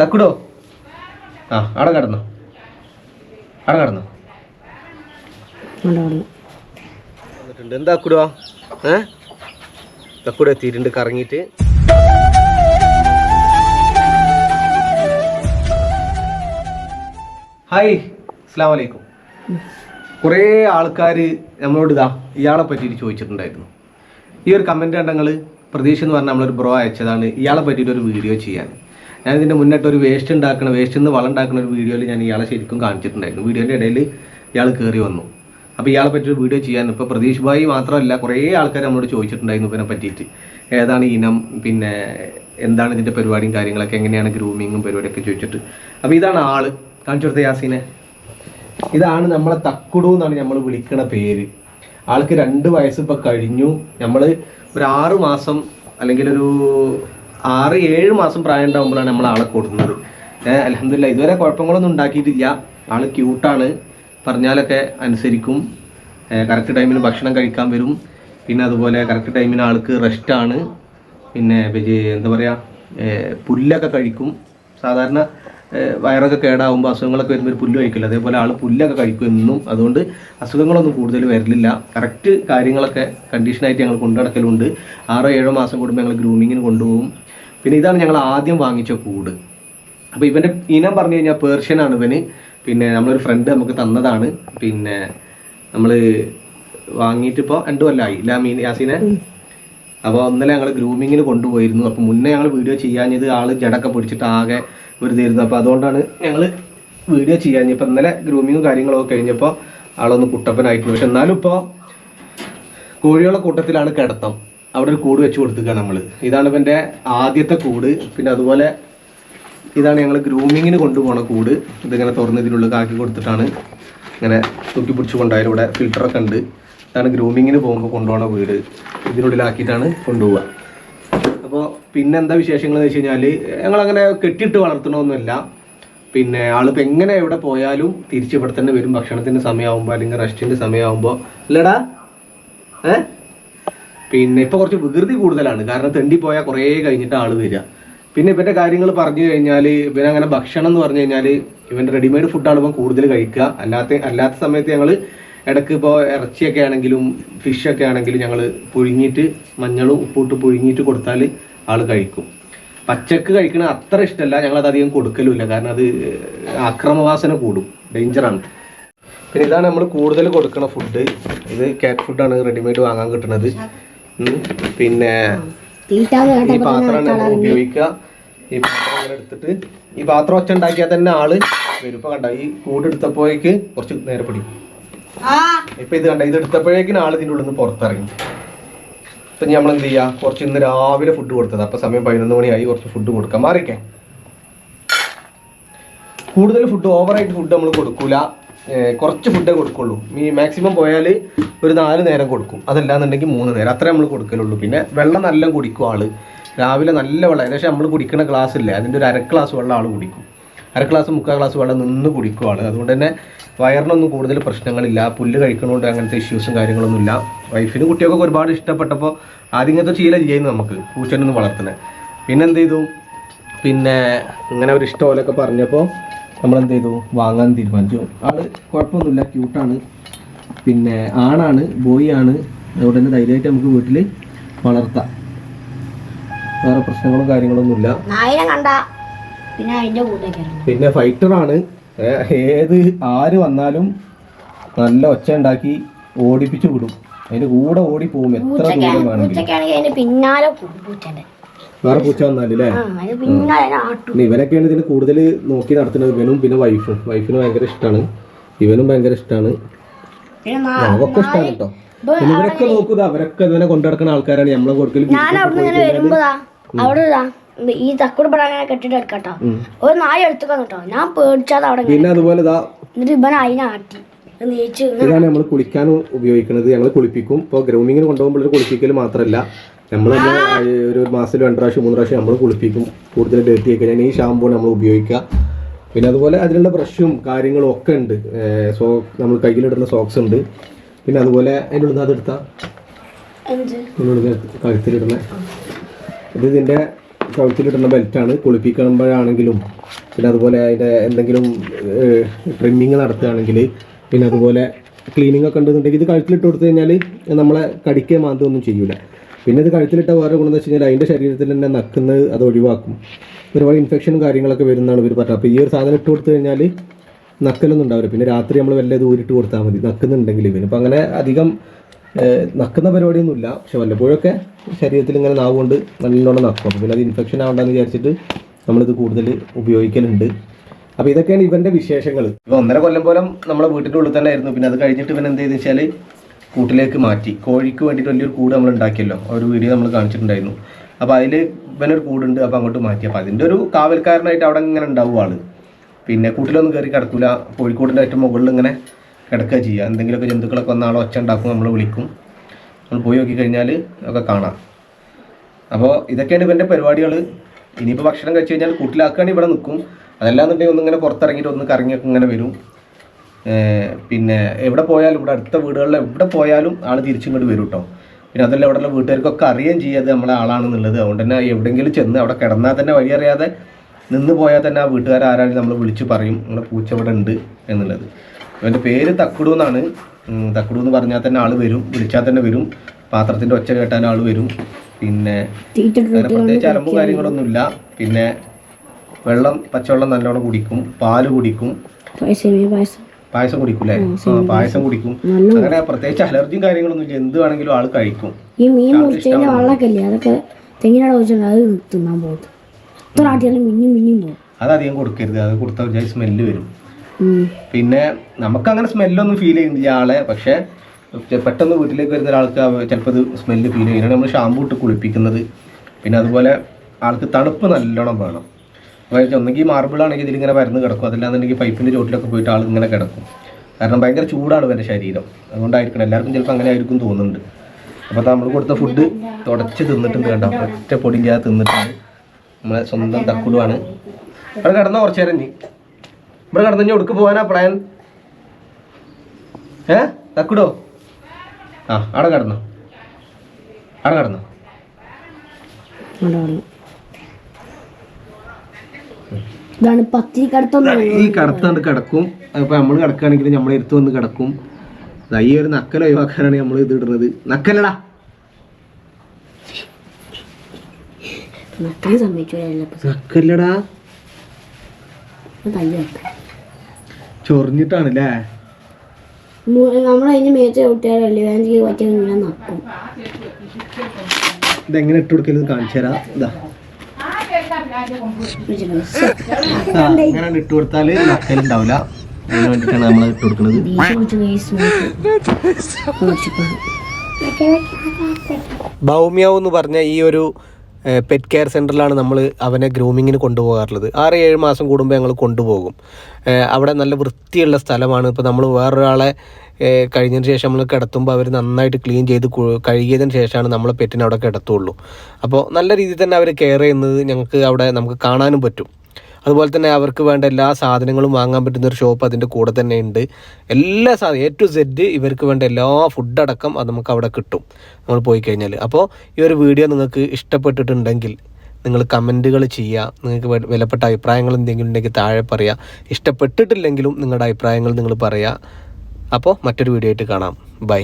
തക്കുടോ? ആ അവിടെ കിടന്നു. അവിടെ കിടന്നു. വന്നിട്ടുണ്ട്. എന്താ അക്കുടോ ഏ? തക്കുടോ എത്തിയിട്ടുണ്ട് കറങ്ങിയിട്ട്. ഹായ് അസ്സാം വലൈക്കും കുറേ ആൾക്കാർ നമ്മളോട് ഇതാ ഇയാളെ പറ്റിയിട്ട് ചോദിച്ചിട്ടുണ്ടായിരുന്നു. ഈ ഒരു കമന്റ് കണ്ടങ്ങൾ പ്രതീക്ഷ എന്ന് പറഞ്ഞാൽ നമ്മളൊരു ബ്രോ അയച്ചതാണ്. ഇയാളെ പറ്റിയിട്ട് ഒരു വീഡിയോ ചെയ്യാൻ. ഞാൻ ഇതിന്റെ മുന്നിട്ട് ഒരു വേസ്റ്റ് ഉണ്ടാക്കുന്ന വേസ്റ്റ് നിന്ന് വളം ഉണ്ടാക്കുന്ന ഒരു വീഡിയോയിൽ ഞാൻ ഇയാളെ ശരിക്കും കാണിച്ചിട്ടുണ്ടായിരുന്നു. വീഡിയോന്റെ ഇടയിൽ ഇയാൾ കയറി വന്നു. അപ്പോൾ ഇയാളെ പറ്റി ഒരു വീഡിയോ ചെയ്യാൻ ഇപ്പോൾ പ്രതീഷ് ഭായി മാത്രമല്ല കുറേ ആൾക്കാർ നമ്മളോട് ചോദിച്ചിട്ടുണ്ടായിരുന്നു ഇതിനെ പറ്റിയിട്ട്. ഏതാണ് ഇനം പിന്നെ എന്താണ് ഇതിന്റെ പരിപാടിയും കാര്യങ്ങളൊക്കെ എങ്ങനെയാണ് ഗ്രൂമിങ്ങും പരിപാടിയൊക്കെ ചോദിച്ചിട്ട്. അപ്പോൾ ഇതാണ് ആൾ. കാണിച്ചു കൊടുത്ത യാസീനെ. ഇതാണ് നമ്മളെ തക്കുടു എന്നാണ് നമ്മൾ വിളിക്കുന്ന പേര്. ആൾക്ക് രണ്ട് വയസ്സ് ഇപ്പൊ കഴിഞ്ഞു. നമ്മൾ ഒരു ആറ് മാസം അല്ലെങ്കിൽ ഒരു ആറ് ഏഴ് മാസം പ്രായം ഉണ്ടാകുമ്പോഴാണ് നമ്മൾ ആളെ കൊടുക്കുന്നത്. ഏഹ് അലഹമില്ല ഇതുവരെ കുഴപ്പങ്ങളൊന്നും ഉണ്ടാക്കിയിട്ടില്ല. ആൾ ക്യൂട്ടാണ് പറഞ്ഞാലൊക്കെ അനുസരിക്കും. കറക്റ്റ് ടൈമിന് ഭക്ഷണം കഴിക്കാൻ വരും. പിന്നെ അതുപോലെ കറക്റ്റ് ടൈമിന് ആൾക്ക് റെസ്റ്റാണ് പിന്നെ എന്താ പറയുക പുല്ലൊക്കെ കഴിക്കും. സാധാരണ വയറൊക്കെ കേടാവുമ്പോൾ അസുഖങ്ങളൊക്കെ വരുമ്പോൾ ഒരു പുല്ല് കഴിക്കില്ല. അതേപോലെ ആൾ പുല്ലൊക്കെ കഴിക്കും എന്നും. അതുകൊണ്ട് അസുഖങ്ങളൊന്നും കൂടുതൽ വരലില്ല കറക്റ്റ് കാര്യങ്ങളൊക്കെ കണ്ടീഷനായിട്ട് ഞങ്ങൾ കൊണ്ടുനടക്കലുണ്ട് ആറോ ഏഴോ മാസം കൂടുമ്പോൾ ഞങ്ങൾ ഗ്രൂമിങ്ങിന് കൊണ്ടുപോകും. പിന്നെ ഇതാണ് ഞങ്ങൾ ആദ്യം വാങ്ങിച്ച കൂട്. അപ്പോൾ ഇവന്റെ ഇനം പറഞ്ഞു കഴിഞ്ഞാൽ പേർഷ്യനാണ് ഇവന്. പിന്നെ നമ്മളൊരു ഫ്രണ്ട് നമുക്ക് തന്നതാണ്. പിന്നെ നമ്മൾ വാങ്ങിയിട്ട് ഇപ്പോൾ രണ്ടു കൊല്ലമായി ഇല്ല മീൻ യാസീനെ അപ്പോൾ ഇന്നലെ ഞങ്ങൾ ഗ്രൂമിങ്ങിന് കൊണ്ടുപോയിരുന്നു. അപ്പോൾ മുന്നേ ഞങ്ങൾ വീഡിയോ ചെയ്യാഞ്ഞത് ആൾ ജടക്കെ പിടിച്ചിട്ട് ആകെ ഒരു ഇരുന്നു അപ്പോൾ അതുകൊണ്ടാണ് ഞങ്ങൾ വീഡിയോ ചെയ്യാൻ ഇപ്പോൾ ഇന്നലെ ഗ്രൂമിങ്ങും കാര്യങ്ങളൊക്കെ കഴിഞ്ഞപ്പോൾ ആളൊന്ന് കുട്ടപ്പനായിട്ടുണ്ട്. പക്ഷെ എന്നാലും ഇപ്പോൾ കോഴികളുടെ കൂട്ടത്തിലാണ് കിടത്തം. അവിടെ ഒരു കൂട് വെച്ച് കൊടുത്തുക നമ്മൾ ഇതാണ് ഇവന്റെ ആദ്യത്തെ കൂട്. പിന്നെ അതുപോലെ ഇതാണ് ഞങ്ങൾ ഗ്രൂമിങ്ങിന് കൊണ്ടുപോണ കൂട്. ഇതിങ്ങനെ തുറന്ന് ഇതിനുള്ളിൽ കാക്കി കൊടുത്തിട്ടാണ് ഇങ്ങനെ തൂക്കി പിടിച്ച് കൊണ്ടുപോയത് ഇവിടെ ഫിൽറ്ററൊക്കെ ഉണ്ട്. ഇതാണ് ഗ്രൂമിങ്ങിന് പോകുമ്പോൾ കൊണ്ടുപോകണ വീട്. ഇതിനുള്ളിലാക്കിയിട്ടാണ് കൊണ്ടുപോവുക പിന്നെ എന്താ വിശേഷങ്ങൾ എന്ന് വെച്ച് കഴിഞ്ഞാൽ ഞങ്ങളങ്ങനെ കെട്ടിയിട്ട് വളർത്തണമൊന്നുമില്ല പിന്നെ ആളിപ്പോൾ എങ്ങനെ എവിടെ പോയാലും തിരിച്ച് ഇവിടെ തന്നെ വരും. ഭക്ഷണത്തിന്റെ സമയമാകുമ്പോൾ അല്ലെങ്കിൽ റെസ്റ്റിന്റെ സമയമാകുമ്പോൾ അല്ലടാ ഏ? പിന്നെ ഇപ്പോൾ കുറച്ച് വികൃതി കൂടുതലാണ്. കാരണം തെണ്ടി പോയാൽ കുറേ കഴിഞ്ഞിട്ട് ആൾ വരിക. പിന്നെ ഇവന്റെ കാര്യങ്ങൾ പറഞ്ഞു കഴിഞ്ഞാൽ ഇവനങ്ങനെ ഭക്ഷണം എന്ന് പറഞ്ഞു കഴിഞ്ഞാൽ ഇവൻ റെഡിമെയ്ഡ് ഫുഡാണ് ഇപ്പം കൂടുതൽ കഴിക്കുക. അല്ലാത്ത അല്ലാത്ത സമയത്ത് ഞങ്ങൾ ഇടയ്ക്ക് ഇപ്പോൾ ഇറച്ചിയൊക്കെ ആണെങ്കിലും ഫിഷൊക്കെ ആണെങ്കിലും ഞങ്ങൾ പുഴുങ്ങിയിട്ട് മഞ്ഞളും ഉപ്പിട്ട് പുഴുങ്ങിയിട്ട് കൊടുത്താൽ ആൾ കഴിക്കും. പച്ചക്ക് കഴിക്കണ അത്ര ഇഷ്ടമല്ല ഞങ്ങളത് അധികം കൊടുക്കലുമില്ല. കാരണം അത് അക്രമവാസന കൂടും. ഡേഞ്ചറാണ് പിന്നെ ഇതാണ് നമ്മൾ കൂടുതൽ കൊടുക്കുന്ന ഫുഡ് ഇത് കാറ്റ് ഫുഡാണ് റെഡിമെയ്ഡ് വാങ്ങാൻ കിട്ടുന്നത്. പിന്നെ ഈ പാത്രമാണ് നമ്മൾ ഉപയോഗിക്കുക. ഈ പാത്രം ഇങ്ങനെ എടുത്തിട്ട് ഈ പാത്രം ഒച്ച ഉണ്ടാക്കിയാൽ തന്നെ ആൾ വരും. ഇപ്പൊ കണ്ട ഈ കൂട് എടുത്തപ്പോഴേക്ക് കുറച്ച് നേരെ പിടിക്കും ഇപ്പൊ ഇത് കണ്ട ഇത് എടുത്തപ്പോഴേക്കും ആൾ ഇതിന്റെ ഉള്ളിൽ നിന്ന് പുറത്തിറങ്ങി. ഇപ്പൊ നമ്മൾ എന്ത് ചെയ്യുക കുറച്ച് ഇന്ന് രാവിലെ ഫുഡ് കൊടുത്തത്. അപ്പോൾ സമയം പതിനൊന്ന് മണിയായി. കുറച്ച് ഫുഡ് കൊടുക്കാം. മാറിക്കേ. കൂടുതൽ ഫുഡ് ഓവറായിട്ട് ഫുഡ് നമ്മൾ കൊടുക്കൂല. കുറച്ച് ഫുഡേ കൊടുക്കുള്ളൂ. ഈ മാക്സിമം പോയാൽ ഒരു നാല് നേരം കൊടുക്കും. അതല്ലാന്നുണ്ടെങ്കിൽ മൂന്ന് നേരം. അത്രേ നമ്മൾ കൊടുക്കലുള്ളൂ. പിന്നെ വെള്ളം നല്ല കുടിക്കും ആൾ രാവിലെ നല്ല വെള്ളം. ഏകദേശം നമ്മൾ കുടിക്കുന്ന ഗ്ലാസ് ഇല്ല? അതിന്റെ ഒരു അര ഗ്ലാസ് വെള്ളം ആൾ കുടിക്കും. അര ഗ്ലാസ് മുക്കാൽ ഗ്ലാസ് വെള്ളം നിന്ന് കുടിക്കും ആൾ. അതുകൊണ്ട് തന്നെ വയറിനൊന്നും കൂടുതൽ പ്രശ്നങ്ങളില്ല. പുല്ല് കഴിക്കണോണ്ട് അങ്ങനത്തെ ഇഷ്യൂസും കാര്യങ്ങളൊന്നും ഇല്ല വൈഫിനും കുട്ടിയൊക്കെ ഒരുപാട് ഇഷ്ടപ്പെട്ടപ്പോൾ ആദ്യം ഇങ്ങനത്തെ ശീലം ചെയ്യുന്നു നമുക്ക് പൂച്ചനൊന്ന് വളർത്തുന്നത് പിന്നെ എന്ത് ചെയ്തു? പിന്നെ ഇങ്ങനെ ഒരു ഇഷ്ടം പോലെയൊക്കെ പറഞ്ഞപ്പോൾ നമ്മൾ എന്ത് ചെയ്തു? വാങ്ങാൻ തീരുമാനിച്ചു. ആൾ കുഴപ്പമൊന്നുമില്ല ക്യൂട്ടാണ് പിന്നെ ആണാണ് ബോയ് ആണ്. അതുകൊണ്ട് തന്നെ ധൈര്യമായിട്ട് നമുക്ക് വീട്ടിൽ വളർത്താം. വേറെ പ്രശ്നങ്ങളും കാര്യങ്ങളൊന്നുമില്ല പിന്നെ ഫൈറ്ററാണ് ഏത് ആര് വന്നാലും നല്ല ഒച്ച ഉണ്ടാക്കി ഓടിപ്പിച്ചു വിടും. അതിന്റെ കൂടെ ഓടി പോകും എത്ര ദൂരം വേണമെങ്കിലും പൂച്ചക്കാണെങ്കിൽ അതിന് പിന്നാലെ പൂച്ചന്റെ വേറെ പൂച്ച വന്നാലേ ആ അതിന് പിന്നാലെ ആട്ടും. ഇവനൊക്കെയാണ് ഇതിന് കൂടുതൽ നോക്കി നടത്തുന്നത്. ഇവനും പിന്നെ വൈഫും. വൈഫിന് ഭയങ്കര ഇഷ്ടമാണ് ഇവനും ഭയങ്കര ഇഷ്ടമാണ് അവക്കെ ഇഷ്ടമാണ് കേട്ടോ ഇവരൊക്കെ നോക്കുക അവരൊക്കെ ഇവനെ കൊണ്ടുനടക്കുന്ന ആൾക്കാരാണ്. നമ്മളെ കൊടുക്കൽ ഞാൻ അവിടെ ഇങ്ങനെ വരുമ്പോതാ അവിടെ ഈ തക്കൂട് പടം അങ്ങനെ കെട്ടിട്ട് എടുക്കട്ടോ ഒരു നായ എടുത്തു കേട്ടോ ഞാൻ പേടിച്ചാതെ അവിടെ പിന്നെ അതുപോലെ എന്നിട്ട് ഇവൻ അതിനെ ആട്ടി. നീച്ച് ഇങ്ങനെ ഇതാണ് നമ്മൾ കുളിക്കാൻ ഉപയോഗിക്കുന്നത്. ഞങ്ങൾ കുളിപ്പിക്കും. ഇപ്പോൾ ഗ്രൂമിങ്ങിന് കൊണ്ടുപോകുമ്പോൾ കുളിപ്പിക്കൽ മാത്രമല്ല. നമ്മൾ ഒരു മാസത്തിൽ രണ്ട് പ്രാവശ്യം മൂന്ന് പ്രാവശ്യം നമ്മൾ കുളിപ്പിക്കും. കൂടുതൽ ഡേർട്ടി ആയി കഴിഞ്ഞാൽ ഈ ഷാമ്പൂ നമ്മൾ ഉപയോഗിക്കുക. പിന്നെ അതുപോലെ അതിനുള്ള ബ്രഷും കാര്യങ്ങളും ഒക്കെ ഉണ്ട്. സോ നമ്മൾ കയ്യിലിടുന്ന സോക്സ് ഉണ്ട്. പിന്നെ അതുപോലെ അതിന്റെ അതെടുത്ത. നിന്ന് അതെടുത്താൽ കഴുത്തിലിടുന്ന. ഇത് ഇതിന്റെ കഴുത്തിലിടുന്ന ബെൽറ്റാണ് കുളിപ്പിക്കുമ്പോഴാണെങ്കിലും പിന്നെ അതുപോലെ അതിന്റെ എന്തെങ്കിലും ട്രിമ്മിങ് നടത്തുകയാണെങ്കിൽ പിന്നെ അതുപോലെ ക്ലീനിങ് ഒക്കെ ഉണ്ടെന്നുണ്ടെങ്കിൽ ഇത് കഴുത്തിലിട്ട് കൊടുത്തു കഴിഞ്ഞാൽ നമ്മളെ കടിക്കുക മാന്തൊന്നും ചെയ്യൂല. പിന്നെ ഇത് കഴുത്തിലിട്ട വേറെ ഗുണം എന്ന് വെച്ച് കഴിഞ്ഞാൽ അതിന്റെ ശരീരത്തിൽ തന്നെ നക്കുന്നത് അത് ഒഴിവാക്കും. ഒരുപാട് ഇൻഫെക്ഷനും കാര്യങ്ങളൊക്കെ വരുന്നതാണ് ഇവർ പറഞ്ഞത്. അപ്പോൾ ഈ ഒരു സാധനം ഇട്ട് കൊടുത്തു കഴിഞ്ഞാൽ നക്കലൊന്നും ഉണ്ടാവില്ല. പിന്നെ രാത്രി നമ്മൾ വല്ല ദൂരിട്ട് കൊടുത്താൽ മതി. നക്കുന്നുണ്ടെങ്കിൽ ഇവന്. അപ്പോൾ അങ്ങനെ അധികം നക്കുന്ന പരിപാടിയൊന്നുമില്ല. പക്ഷെ വല്ലപ്പോഴൊക്കെ ശരീരത്തിൽ ഇങ്ങനെ നാവ് കൊണ്ട് നല്ലോണം നക്കും. അപ്പോൾ പിന്നെ അത് ഇൻഫെക്ഷൻ ആവണ്ടെന്ന് വിചാരിച്ചിട്ട് നമ്മളിത് കൂടുതൽ ഉപയോഗിക്കലുണ്ട്. അപ്പോൾ ഇതൊക്കെയാണ് ഇവന്റെ വിശേഷങ്ങൾ ഇപ്പൊ ഒന്നര കൊല്ലം പോലും നമ്മളെ വീട്ടിന്റെ ഉള്ളിൽ തന്നെ ആയിരുന്നു. പിന്നെ അത് കഴിഞ്ഞിട്ട് ഇവൻ എന്ത് ചെയ്തെന്ന് കൂട്ടിലേക്ക് മാറ്റി. കോഴിക്ക് വേണ്ടിയിട്ട് വലിയൊരു കൂട് നമ്മൾ ഉണ്ടാക്കിയല്ലോ. ഒരു വീഡിയോ നമ്മൾ കാണിച്ചിട്ടുണ്ടായിരുന്നു. അപ്പോൾ അതിൽ ഇവനൊരു കൂടുണ്ട് അപ്പോൾ അങ്ങോട്ട് മാറ്റി. അപ്പോൾ അതിന്റെ ഒരു കാവൽക്കാരനായിട്ട് അവിടെ ഇങ്ങനെ ഉണ്ടാവും ആൾ. പിന്നെ കൂട്ടിലൊന്നും കയറി കിടക്കില്ല കോഴിക്കോടിന്റെ ഏറ്റവും മുകളിൽ ഇങ്ങനെ കിടക്കുക ചെയ്യുക. എന്തെങ്കിലുമൊക്കെ ജന്തുക്കളൊക്കെ വന്ന ആൾ ഒച്ച ഉണ്ടാക്കും നമ്മൾ വിളിക്കും. നമ്മൾ പോയി നോക്കി കഴിഞ്ഞാൽ ഒക്കെ കാണാം. അപ്പോൾ ഇതൊക്കെയാണ് ഇവന്റെ പരിപാടികൾ ഇനിയിപ്പോൾ ഭക്ഷണം കഴിച്ചു കഴിഞ്ഞാൽ കൂട്ടിലാക്കുകയാണെങ്കിൽ ഇവിടെ നിൽക്കും. അതല്ലാന്നുണ്ടെങ്കിൽ ഒന്നിങ്ങനെ പുറത്തിറങ്ങിയിട്ട് ഒന്ന് കറങ്ങിയൊക്കെ ഇങ്ങനെ വരും. പിന്നെ എവിടെ പോയാലും ഇവിടെ അടുത്ത വീടുകളിൽ എവിടെ പോയാലും ആൾ തിരിച്ചിങ്ങോട്ട് വരും കേട്ടോ പിന്നെ അതല്ല ഇവിടെയുള്ള വീട്ടുകാർക്കൊക്കെ അറിയുകയും ചെയ്യാതെ നമ്മളെ ആളാണെന്നുള്ളത്. അതുകൊണ്ട് തന്നെ എവിടെയെങ്കിലും ചെന്ന് അവിടെ കിടന്നാൽ തന്നെ വഴി അറിയാതെ നിന്ന് പോയാൽ തന്നെ ആ വീട്ടുകാർ ആരാണെങ്കിലും നമ്മൾ വിളിച്ച് പറയും നമ്മുടെ പൂച്ച ഇവിടെ ഉണ്ട് എന്നുള്ളത്. അവന്റെ പേര് തക്കുടു എന്നാണ്. തക്കുടു എന്ന് പറഞ്ഞാൽ തന്നെ ആൾ വരും വിളിച്ചാൽ തന്നെ വരും. പാത്രത്തിന്റെ ഒച്ച കേട്ടാൽ ആൾ വരും. പിന്നെ പ്രത്യേകിച്ച് അലമ്പും കാര്യങ്ങളൊന്നുമില്ല. പിന്നെ വെള്ളം പച്ചവെള്ളം നല്ലോണം കുടിക്കും പാൽ കുടിക്കും. പായസം കുടിക്കൂലേ പായസം കുടിക്കും. അങ്ങനെ പ്രത്യേകിച്ച് അലർജിയും കാര്യങ്ങളൊന്നും ഇല്ല. എന്ത് വേണമെങ്കിലും ആൾ കഴിക്കും. ഈ മീൻ മുറിച്ചതിന്റെ വെള്ളമൊക്കെ ഇല്ലേ അതൊക്കെ തെങ്ങിനോട് വെച്ചിട്ടുണ്ട് അത് തിന്നാൻ പോകും എത്ര ആട്ടിയാലും മിന്നും മിന്നും പോകും അത് അധികം കൊടുക്കരുത്. അത് കൊടുത്താൽ ഒരു സ്മെല്ല് വരും. പിന്നെ നമുക്ക് അങ്ങനെ സ്മെല്ലൊന്നും ഫീൽ ചെയ്യുന്നില്ല ആളെ. പക്ഷേ പെട്ടെന്ന് വീട്ടിലേക്ക് വരുന്ന ഒരാൾക്ക് ചിലപ്പോൾ ഇത് സ്മെല്ല് ഫീൽ ചെയ്യുന്നത് നമ്മൾ ഷാമ്പൂ ഇട്ട് കുളിപ്പിക്കുന്നത്. പിന്നെ അതുപോലെ ആൾക്ക് തണുപ്പ് നല്ലോണം വേണം. അപ്പോൾ ഒന്നെങ്കിൽ മാർബിൾ ആണെങ്കിൽ ഇതിലിങ്ങനെ പരന്ന് കിടക്കും. അതല്ലാന്നുണ്ടെങ്കിൽ പൈപ്പിന്റെ ചോട്ടിലൊക്കെ പോയിട്ട് ആൾ ഇങ്ങനെ കിടക്കും. കാരണം ഭയങ്കര ചൂടാണ് ഇവന്റെ ശരീരം. അതുകൊണ്ടായിരിക്കണം. എല്ലാവർക്കും ചിലപ്പോൾ അങ്ങനെ ആയിരിക്കും തോന്നുന്നുണ്ട്. അപ്പോൾ നമ്മൾ കൊടുത്ത ഫുഡ് തുടച്ച് തിന്നിട്ടുണ്ട് കേട്ടോ ഒറ്റ പൊടിയില്ലാതെ തിന്നിട്ടുണ്ട്. നമ്മളെ സ്വന്തം തക്കുടുവാണ്. അവിടെ കിടന്ന കുറച്ച് നേരം ഇനി. ഇവിടെ കിടന്നു ഒടുക്ക് പോകാനാ പ്ലാൻ ഏ? തക്കുടോ? ആ അവിടെ കിടന്നു. അവിടെ കിടന്നു. ഇതാണ് പത്തിരി കടത്തൊന്നും ഈ കടത്താണ്ട് കിടക്കും. അപ്പോൾ നമ്മൾ കിടക്കുകയാണെങ്കിൽ നമ്മളെ എടുത്ത് വന്ന് കിടക്കും. ഈ ഒരു നക്കൽ ഒഴിവാക്കാനാണ് നമ്മൾ ഇത് ഇടുന്നത്. നക്കലടാ നക്കല്ലടാ. ചൊറിഞ്ഞിട്ടാണല്ലേ? നമ്മളതിന് മേച്ച കുട്ടികളല്ലേ വേണമെങ്കിൽ പറ്റിയ ഇങ്ങനെ നക്കും. ഇതെങ്ങനെ ഇട്ട് കൊടുക്കരുത് കാണിച്ചു തരാം. ഇതാ അങ്ങനെ ഇട്ട് കൊടുത്താൽ നക്കലുണ്ടാവില്ല അതിന് വേണ്ടിയിട്ടാണ് നമ്മൾ ഇട്ട് കൊടുക്കുന്നത് ഭൗമ്യാവ് എന്ന് പറഞ്ഞ ഈ ഒരു പെറ്റ് കെയർ സെന്ററിലാണ് നമ്മൾ അവനെ ഗ്രൂമിങ്ങിന് കൊണ്ടുപോകാറുള്ളത്. ആറ് ഏഴ് മാസം കൂടുമ്പോൾ ഞങ്ങൾ കൊണ്ടുപോകും. അവിടെ നല്ല വൃത്തിയുള്ള സ്ഥലമാണ്. ഇപ്പോൾ നമ്മൾ വേറൊരാളെ കഴിഞ്ഞതിന് ശേഷം നമ്മൾ കിടത്തുമ്പോൾ അവർ നന്നായിട്ട് ക്ലീൻ ചെയ്ത് കഴുകിയതിന് ശേഷമാണ് നമ്മൾ പെറ്റിനെ അവിടെ കിടത്തുള്ളൂ. അപ്പോൾ നല്ല രീതിയിൽ തന്നെ അവർ കെയർ ചെയ്യുന്നത് ഞങ്ങൾക്ക് അവിടെ നമുക്ക് കാണാനും പറ്റും. അതുപോലെ തന്നെ അവർക്ക് വേണ്ട എല്ലാ സാധനങ്ങളും വാങ്ങാൻ പറ്റുന്ന ഒരു ഷോപ്പ് അതിന്റെ കൂടെ തന്നെ ഉണ്ട്. എല്ലാ സാധനം എ ടു സെഡ് ഇവർക്ക് വേണ്ട എല്ലാ ഫുഡ് അടക്കം അത് നമുക്ക് അവിടെ കിട്ടും. നമ്മൾ പോയി കഴിഞ്ഞാൽ അപ്പോൾ ഈ ഒരു വീഡിയോ നിങ്ങൾക്ക് ഇഷ്ടപ്പെട്ടിട്ടുണ്ടെങ്കിൽ നിങ്ങൾ കമന്റുകൾ ചെയ്യുക നിങ്ങൾക്ക് വിലപ്പെട്ട അഭിപ്രായങ്ങൾ എന്തെങ്കിലും ഉണ്ടെങ്കിൽ താഴെ പറയുക ഇഷ്ടപ്പെട്ടിട്ടില്ലെങ്കിലും നിങ്ങളുടെ അഭിപ്രായങ്ങൾ നിങ്ങൾ പറയുക അപ്പോൾ മറ്റൊരു വീഡിയോ ആയിട്ട് കാണാം. ബൈ